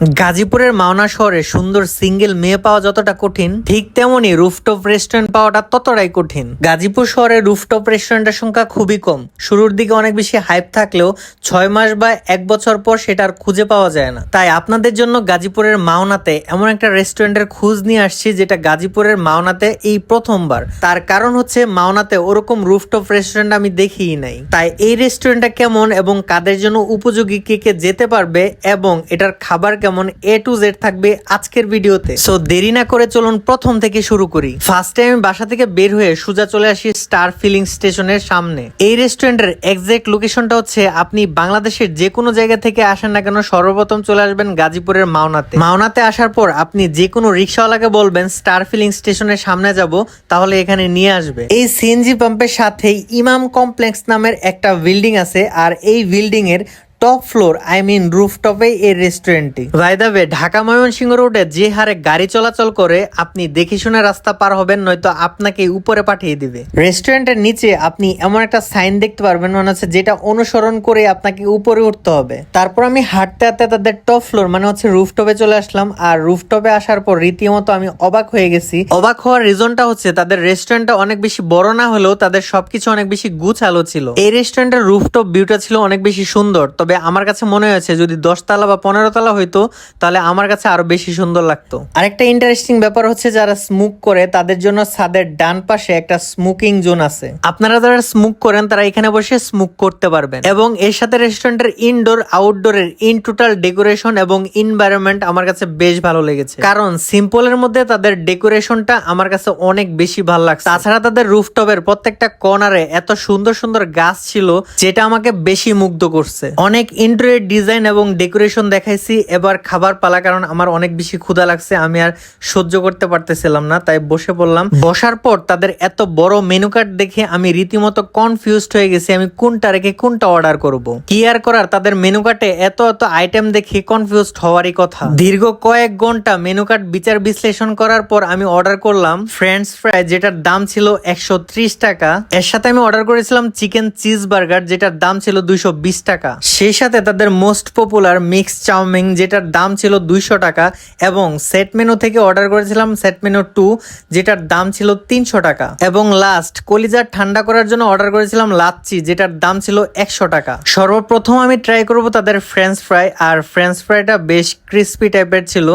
গাজীপুরের মাওনা শহরে সুন্দর সিঙ্গেল মেয়ে পাওয়া যতটা কঠিন, ঠিক তেমনি রুফটপ রেস্টুরেন্ট পাওয়াটা ততটাই কঠিন। গাজীপুর শহরে রুফটপ রেস্টুরেন্টের সংখ্যা খুবই কম। শুরুর দিকে অনেক বেশি হাইপ থাকলেও ছয় মাস বা এক বছর পর সেটা আর খুঁজে পাওয়া যায় না। তাই আপনাদের জন্য গাজীপুরের মাওনাতে এমন একটা রেস্টুরেন্টের খোঁজ নিয়ে আসছি যেটা গাজীপুরের মাওনাতে এই প্রথমবার। তার কারণ হচ্ছে মাওনাতে ওরকম রুফটপ রেস্টুরেন্ট আমি দেখিই নাই। তাই এই রেস্টুরেন্টটা কেমন এবং কাদের জন্য উপযোগী, কে কে যেতে পারবে এবং এটার খাবার কেমন এ টু জেড থাকবে আজকের ভিডিওতে। সো দেরি না করে চলুন প্রথম থেকে শুরু করি। ফার্স্ট টাইম বাসা থেকে বের হয়ে সোজা চলে আসি স্টার ফিলিং স্টেশনের সামনে। এই রেস্টুরেন্টের এক্সাক্ট লোকেশনটা হচ্ছে আপনি বাংলাদেশের যে কোনো জায়গা থেকে আসেন না কেন সর্বপ্রথম চলে আসবেন গাজীপুরের মাওনাতে। মাওনাতে আসার পর আপনি যে কোনো রিক্সাওয়ালাকে বলবেন স্টার ফিলিং স্টেশনের সামনে যাব, তাহলে এখানে নিয়ে আসবে। এই সিএনজি পাম্পের সাথেই ইমাম কমপ্লেক্স নামের একটা বিল্ডিং আছে, আর এই বিল্ডিং এর টপ ফ্লোর আই মিন রুফটপে এই রেস্টুরেন্টটি ওয়ে ঢাকা ময়মনসিংহ রোডে যে হারে গাড়ি চলাচল করে আপনি দেখে শুনে রাস্তা পার হবেন নয়তো আপনাকে উপরে পাঠিয়ে দিবে। রেস্টুরেন্টের নিচে আপনি এমন একটা সাইন দেখতে পারবেন মনে হচ্ছে যেটা অনুসরণ করে আপনাকে উপরে উঠতে হবে। তারপর আমি হাঁটতে হাঁটতে তাদের টপ ফ্লোর মানে হচ্ছে রুফটপে চলে আসলাম আর রুফটপে আসার পর রীতিমতো আমি অবাক হয়ে গেছি। অবাক হওয়ার রিজনটা হচ্ছে তাদের রেস্টুরেন্টটা অনেক বেশি বড় না হলেও তাদের সবকিছু অনেক বেশি গুছালো ছিল। এই রেস্টুরেন্টের রুফটপ ভিউটা ছিল অনেক বেশি সুন্দর তবে আমার কাছে মনে হয়েছে যদি দশতলা বা পনেরো তলা হইতো, তাহলে আমার কাছে আরও বেশি সুন্দর লাগতো। আরেকটা ইন্টারেস্টিং ব্যাপার হচ্ছে যারা স্মোক করে, তাদের জন্য ছাদের ডান পাশে একটা স্মোকিং জোন আছে। আপনারা যারা স্মোক করেন, তারা এখানে বসে স্মোক করতে পারবেন। এবং এর সাথে রেস্টুরেন্টের ইনডোর আউটডোরের ইন টোটাল ডেকোরেশন এবং এনভায়রনমেন্ট আমার কাছে বেশ ভালো লেগেছে। কারণ সিম্পলের মধ্যে তাদের ডেকোরেশনটা আমার কাছে অনেক বেশি ভালো লাগছে। তাছাড়া তাদের রুফটপের প্রত্যেকটা কর্নারে এত সুন্দর সুন্দর গাছ ছিল, যেটা আমাকে বেশি মুগ্ধ করছে। অনেক ইন্টেরিয়র ডিজাইন এবং ডেকোরেশন দেখাইছি। এবার খাবার পালা কারণ আমার অনেক বেশি ক্ষুধা লাগছে, আমি আর সহ্য করতে পারতেছিলাম না, তাই বসে পড়লাম। বসার পর তাদের এত বড় মেনু কার্ড দেখে আমি রীতিমতো কনফিউজড হয়ে গেছি, আমি কোনটা রেখে কোনটা অর্ডার করব। কি আর করার, তাদের মেনু কার্ডে এত এত আইটেম দেখে কনফিউজড হওয়ারই কথা। দীর্ঘ কয়েক ঘণ্টা মেনু কার্ড বিচার বিশ্লেষণ করার পর আমি অর্ডার করলাম ফ্রেঞ্চ ফ্রাই যেটার দাম ছিল একশো ত্রিশ টাকা। এর সাথে আমি অর্ডার করেছিলাম চিকেন চিজ বার্গার যেটার দাম ছিল দুইশো বিশ টাকা। সেই সাথে তাদের মোস্ট পপুলার মিক্স চাউমিন, যেটার দাম ছিল দুইশো টাকা এবং সেট মেনু থেকে অর্ডার করেছিলাম সেট মেনু টু যেটার দাম ছিল তিনশো টাকা। এবং লাস্ট কলিজার ঠান্ডা করার জন্য অর্ডার করেছিলাম লাচ্ছি, যেটার দাম ছিল একশো টাকা। সর্বপ্রথম আমি ট্রাই করব তাদের ফ্রেঞ্চ ফ্রাই আর ফ্রেঞ্চ ফ্রাইটা বেশ ক্রিস্পি টাইপের ছিল।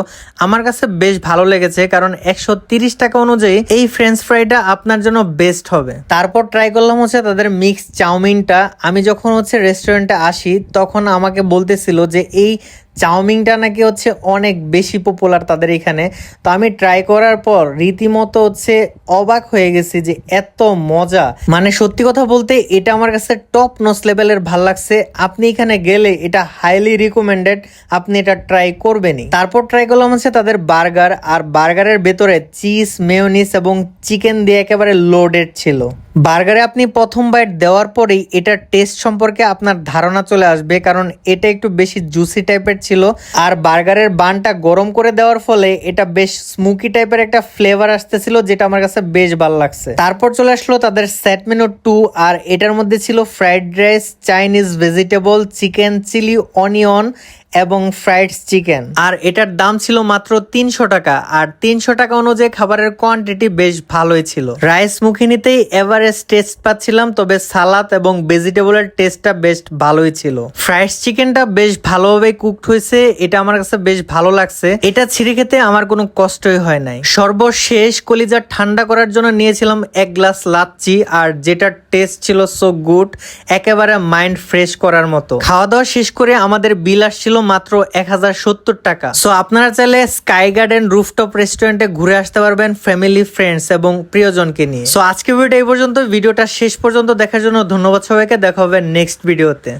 আমার কাছে বেশ ভালো লেগেছে, কারণ একশো তিরিশ টাকা অনুযায়ী এই ফ্রেঞ্চ ফ্রাইটা আপনার জন্য বেস্ট হবে। তারপর ট্রাই করলাম হচ্ছে তাদের মিক্স চাউমিনটা। আমি যখন হচ্ছে রেস্টুরেন্টে আসি, তখন আমাকে বলতেছিল যে এই চাউমিনটা নাকি হচ্ছে অনেক বেশি পপুলার তাদের এখানে। তো আমি ট্রাই করার পর রীতিমতো হচ্ছে অবাক হয়ে গেছি যে এত মজা। মানে সত্যি কথা বলতে এটা আমার কাছে টপ নোস লেভেলের ভালো লাগছে। আপনি এখানে গেলে এটা হাইলি রিকমেন্ডেড আপনি এটা ট্রাই করবেনই। তারপর ট্রাই করলাম হচ্ছে তাদের বার্গার আর বার্গারের ভেতরে চিজ মেয়নিস এবং চিকেন দিয়ে একেবারে লোডেড ছিল। বার্গারে আপনি প্রথম বাইট দেওয়ার পরেই এটার টেস্ট সম্পর্কে আপনার ধারণা চলে আসবে, কারণ এটা একটু বেশি জুসি টাইপের ছিল। আর বার্গারের বানটা গরম করে দেওয়ার ফলে এটা বেশ স্মুকি টাইপের একটা ফ্লেভার আসতেছিল, যেটা আমার কাছে বেশ ভালো লাগছে। তারপর চলে আসলো তাদের সেট মেনু টু, আর এটার মধ্যে ছিল fried rice, Chinese vegetable, chicken, chilli, onion এবং ফ্রাইড চিকেন আর এটার দাম ছিল মাত্র তিনশো টাকা, আর তিনশো টাকা অনুযায়ী খাবারের কোয়ান্টিটি বেশ ভালোই ছিল। রাইস মুখে নিতেই এভারেস্ট টেস্ট পাচ্ছিলাম, তবে সালাদ এবং ভেজিটেবলের টেস্টটা বেশ ভালোই ছিল। ফ্রাইড চিকেনটা বেশ ভালোভাবে কুকড হয়েছে, এটা আমার কাছে বেশ ভালো লাগছে। এটা ছিঁড়ে খেতে আমার কোনো কষ্টই হয় নাই। সর্বশেষ কলিজা ঠান্ডা করার জন্য নিয়েছিলাম এক গ্লাস লাচ্ছি আর যেটার টেস্ট ছিল সো গুড একেবারে মাইন্ড ফ্রেশ করার মতো। খাওয়া দাওয়া শেষ করে আমাদের বিল আসছিল মাত্র এক হাজার সত্তর টাকা। সো আপনারা চাইলে স্কাই গার্ডেন রুফটপ রেস্টুরেন্টে ঘুরে আসতে পারবেন ফ্যামিলি ফ্রেন্ডস এবং প্রিয়জনকে নিয়ে। সো আজকে ভিডিও এই পর্যন্ত। ভিডিওটা শেষ পর্যন্ত দেখার জন্য ধন্যবাদ সবাইকে। দেখা হবে নেক্সট ভিডিওতে